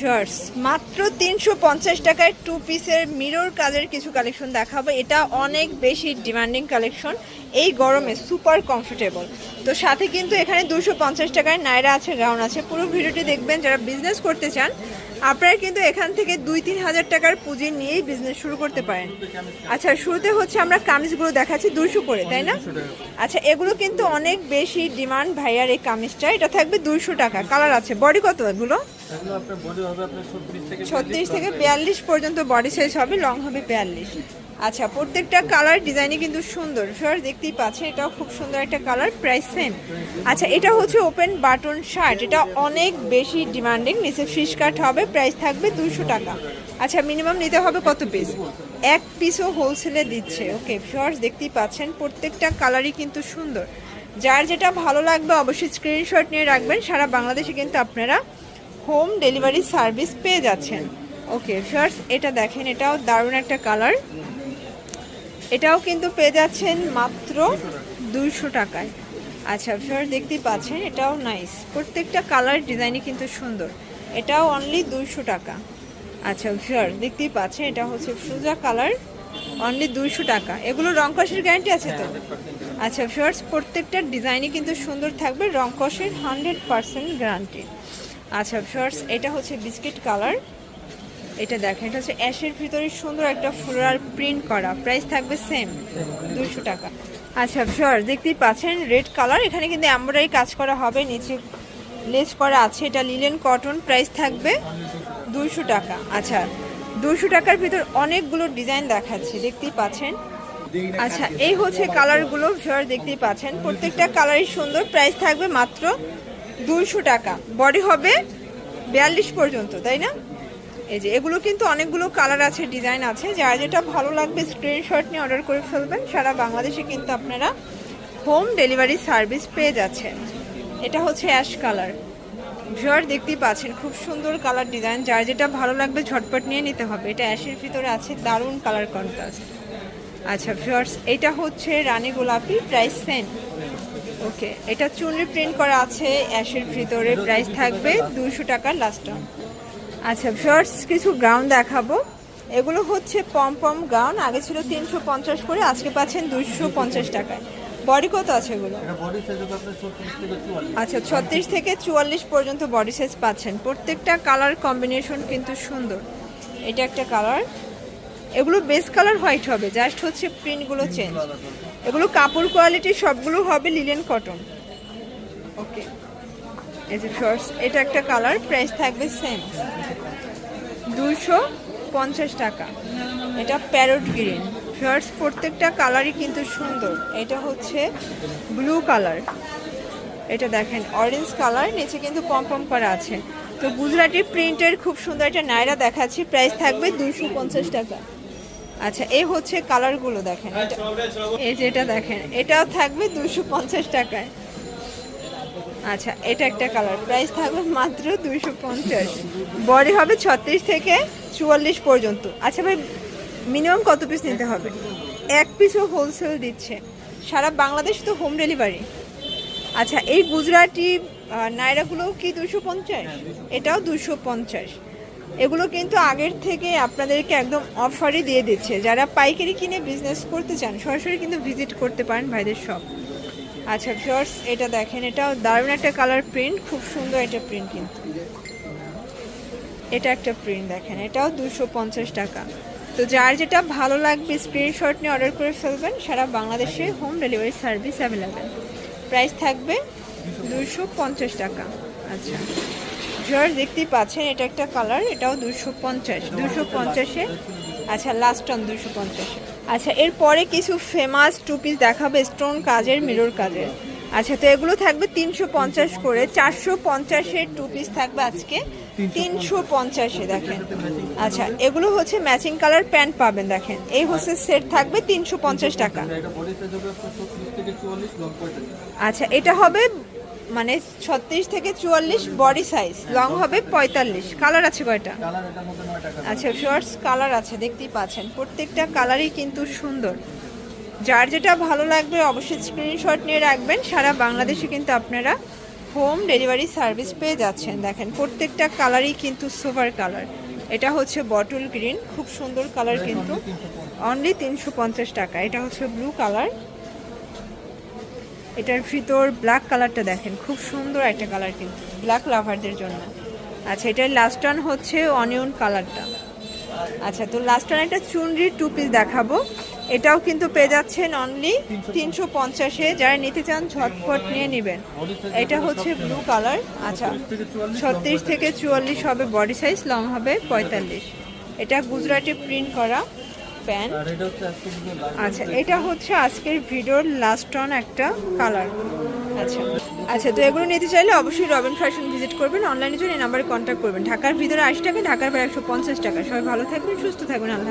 Shorts মাত্র তিনশো পঞ্চাশ টাকায় টু পিসের মিরর কাজের কিছু কালেকশন দেখাবো। এটা অনেক বেশি ডিমান্ডিং কালেকশন এই গরমে সুপার কমফোর্টেবল তো সাথে কিন্তু এখানে দুশো পঞ্চাশ টাকায় নাইরা আছে, গাউন আছে। পুরো ভিডিওটি দেখবেন। যারা বিজনেস করতে চান আপনারা কিন্তু এখান থেকে দুই তিন হাজার টাকার পুঁজি নিয়েই বিজনেস শুরু করতে পারেন। আচ্ছা শুরুতে হচ্ছে আমরা কামিজগুলো দেখাচ্ছি দুইশো করে তাই না? আচ্ছা এগুলো কিন্তু অনেক বেশি ডিমান্ড ভাইয়ার এই কামিজটা। এটা থাকবে দুইশো টাকা। কালার আছে। বডি কত এগুলো? ছত্রিশ থেকে বিয়াল্লিশ পর্যন্ত বডি সাইজ হবে লং হবে বিয়াল্লিশ। আচ্ছা প্রত্যেকটা কালার ডিজাইনই কিন্তু সুন্দর। সর দেখতেই পাচ্ছেন, এটাও খুব সুন্দর একটা কালার প্রাইস সেম আচ্ছা এটা হচ্ছে ওপেন বাটন শার্ট এটা অনেক বেশি ডিমান্ডিং নিচে ফিশ কাট হবে প্রাইস থাকবে দুশো টাকা। আচ্ছা মিনিমাম নিতে হবে কত পিস এক পিসও হোলসেলে দিচ্ছে। ওকে শর্টস দেখতেই পাচ্ছেন, প্রত্যেকটা কালারই কিন্তু সুন্দর। যার যেটা ভালো লাগবে, অবশ্যই স্ক্রিনশট নিয়ে রাখবেন। সারা বাংলাদেশে কিন্তু আপনারা হোম ডেলিভারি সার্ভিস পেয়ে যাচ্ছেন। ওকে ফার্স্ট এটা দেখেন, এটাও দারুণ একটা কালার এটাও কিন্তু পেয়ে যাচ্ছেন মাত্র দুইশো টাকায়। আচ্ছা ফার্স্ট দেখতেই পাচ্ছেন, এটাও নাইস প্রত্যেকটা কালার ডিজাইনই কিন্তু সুন্দর। এটাও অনলি দুইশো টাকা। আচ্ছা ফার্স্ট দেখতেই পাচ্ছেন, এটা হচ্ছে ফ্রুজা কালার অনলি দুইশো টাকা। এগুলো রং কষের গ্যারান্টি আছে তো? আচ্ছা ফার্স্ট প্রত্যেকটা ডিজাইনই কিন্তু সুন্দর থাকবে, রং কষের হান্ড্রেড পার্সেন্ট গ্যারান্টি আচ্ছা শর্টস এটা হচ্ছে বিস্কিট কালার এটা দেখেন, এটা হচ্ছে অ্যাশের ভিতরে সুন্দর একটা ফ্লোরাল প্রিন্ট করা। প্রাইস থাকবে সেম দুশো টাকা। আচ্ছা শর্টস দেখতেই পাচ্ছেন রেড কালার এখানে কিন্তু এমব্রয়ডারি কাজ করা হবে, নিচে লেস করা আছে, এটা লিলেন কটন প্রাইস থাকবে দুশো টাকা। আচ্ছা দুশো টাকার ভিতর অনেকগুলো ডিজাইন দেখাচ্ছে, দেখতেই পাচ্ছেন। আচ্ছা এই হচ্ছে কালারগুলো ভিউয়ার দেখতেই পাচ্ছেন। প্রত্যেকটা কালারই সুন্দর প্রাইস থাকবে মাত্র দুইশো টাকা। বডি হবে বিয়াল্লিশ পর্যন্ত, তাই না? এই যে, এগুলো কিন্তু অনেকগুলো কালার আছে ডিজাইন আছে। যার যেটা ভালো লাগবে স্ক্রিনশট নিয়ে অর্ডার করে ফেলবেন। সারা বাংলাদেশে কিন্তু আপনারা হোম ডেলিভারি সার্ভিস পেয়ে যাচ্ছেন। এটা হচ্ছে অ্যাশ কালার ভিউয়ার দেখতেই পাচ্ছেন, খুব সুন্দর কালার ডিজাইন যার যেটা ভালো লাগবে, ঝটপট নিয়ে নিতে হবে। এটা অ্যাশের ভিতরে আছে, দারুণ কালার কন্ট্রাস্ট আচ্ছা ভিউয়ার্স এটা হচ্ছে রানী গোলাপি প্রাইস সেম ওকে এটা চুনরি প্রিন্ট করা আছে অ্যাশের ভিতরে। প্রাইস থাকবে দুশো টাকার লাস্ট আচ্ছা ভিউয়ার্স কিছু গাউন দেখাবো। এগুলো হচ্ছে পম পম গাউন আগে ছিল তিনশো পঞ্চাশ করে আজকে পাচ্ছেন দুশো পঞ্চাশ টাকায়। বডি কত আছে এগুলো? আচ্ছা ছত্রিশ থেকে চুয়াল্লিশ পর্যন্ত বডি সাইজ পাচ্ছেন। প্রত্যেকটা কালার কম্বিনেশন কিন্তু সুন্দর। এটা একটা কালার এগুলো বেস কালার হোয়াইট হবে জাস্ট হচ্ছে প্রিন্টগুলো চেঞ্জ এগুলো কাপড় কোয়ালিটি সবগুলো হবে লিলেন কটন ওকে এই যে শর্টস এটা একটা কালার প্রাইস থাকবে সেম দুশো পঞ্চাশ টাকা। এটা প্যারট গ্রিন শর্টস প্রত্যেকটা কালারই কিন্তু সুন্দর। এটা হচ্ছে ব্লু কালার এটা দেখেন অরেঞ্জ কালার নিচে কিন্তু পম পম করা আছে। তো গুজরাটি প্রিন্টের খুব সুন্দর একটা নায়রা দেখাচ্ছি। প্রাইস থাকবে দুশো পঞ্চাশ টাকা। আচ্ছা এই হচ্ছে কালারগুলো দেখেন। এটা এই যেটা দেখেন, এটাও থাকবে দুশো পঞ্চাশ টাকায়। আচ্ছা এটা একটা কালার প্রাইস থাকবে মাত্র দুইশো পঞ্চাশ। বডি হবে ছত্রিশ থেকে চুয়াল্লিশ পর্যন্ত। আচ্ছা ভাই মিনিমাম কত পিস নিতে হবে? এক পিসও হোলসেল দিচ্ছে। সারা বাংলাদেশ তো হোম ডেলিভারি আচ্ছা এই গুজরাটি আহ, নায়রাগুলো কি দুশো পঞ্চাশ? এটাও দুশো পঞ্চাশ। এগুলো কিন্তু আগের থেকে আপনাদেরকে একদম অফারই দিয়ে দিচ্ছে। যারা পাইকারি কিনে বিজনেস করতে চান সরাসরি কিন্তু ভিজিট করতে পারেন ভাইদের সব আচ্ছা ফিওর্স এটা দেখেন, এটাও দারুণ একটা কালার প্রিন্ট খুব সুন্দর এটা প্রিন্ট কিন্তু। এটা একটা প্রিন্ট দেখেন, এটাও দুশো টাকা। তো যার যেটা ভালো লাগবে স্ক্রিনশট নিয়ে অর্ডার করে ফেলবেন, সারা বাংলাদেশে home delivery service available price থাকবে দুশো টাকা। আচ্ছা ভিউয়ার দেখতেই পাচ্ছেন, এটা একটা কালার এটাও দুশো পঞ্চাশ, দুশো পঞ্চাশে আচ্ছা লাস্ট অন দুশো পঞ্চাশে। আচ্ছা এরপরে কিছু ফেমাস টু পিস দেখাবে স্টোন কাজের মিরর কাজের। আচ্ছা তো এগুলো থাকবে তিনশো পঞ্চাশ করে, চারশো পঞ্চাশের টু পিস থাকবে আজকে, তিনশো পঞ্চাশে দেখেন। আচ্ছা এগুলো হচ্ছে ম্যাচিং কালার প্যান্ট পাবেন, দেখেন। এই হচ্ছে সেট থাকবে তিনশো পঞ্চাশ টাকা। আচ্ছা এটা হবে মানে ছত্রিশ থেকে চুয়াল্লিশ বডি সাইজ লং হবে পঁয়তাল্লিশ। কালার আছে কয়টা? আচ্ছা শর্টস কালার আছে, দেখতেই পাচ্ছেন। প্রত্যেকটা কালারই কিন্তু সুন্দর। যার যেটা ভালো লাগবে অবশ্যই স্ক্রিনশট নিয়ে রাখবেন। সারা বাংলাদেশে কিন্তু আপনারা হোম ডেলিভারি সার্ভিস পেয়ে যাচ্ছেন। দেখেন, প্রত্যেকটা কালারই কিন্তু সুপার কালার এটা হচ্ছে বটল গ্রিন খুব সুন্দর কালার কিন্তু। অনলি তিনশো পঞ্চাশ টাকা। এটা হচ্ছে ব্লু কালার এটার ভিতর ব্ল্যাক কালারটা দেখেন, খুব সুন্দর একটা কালার কিন্তু ব্ল্যাক লাভারদের জন্য। আচ্ছা এটার লাস্ট ওয়ান হচ্ছে অনিয়ন কালারটা আচ্ছা তো লাস্ট ওয়ান একটা চুনরির টু পিস দেখাবো। এটাও কিন্তু পেয়ে যাচ্ছেন অনলি তিনশো পঞ্চাশে। যারা নিতে চান, ঝটপট নিয়ে নেবেন। এটা হচ্ছে ব্লু কালার আচ্ছা ছত্রিশ থেকে চুয়াল্লিশ হবে বডি সাইজ লং হবে পঁয়তাল্লিশ। এটা গুজরাটি প্রিন্ট করা। প্যান্ট। আচ্ছা এটা হচ্ছে আজকের ভিডিওর লাস্ট অন একটা কালার আচ্ছা আচ্ছা তো এগুলো নিতে চাইলে অবশ্যই রবিন ফ্যাশন ভিজিট করবেন। অনলাইনে জন্য এই নাম্বারে কন্ট্যাক্ট করবেন। ঢাকার ভিতরে আশি টাকা ঢাকার বাইরে একশো পঞ্চাশ টাকা। সবাই ভালো থাকবেন সুস্থ থাকবেন। আল্লাহ।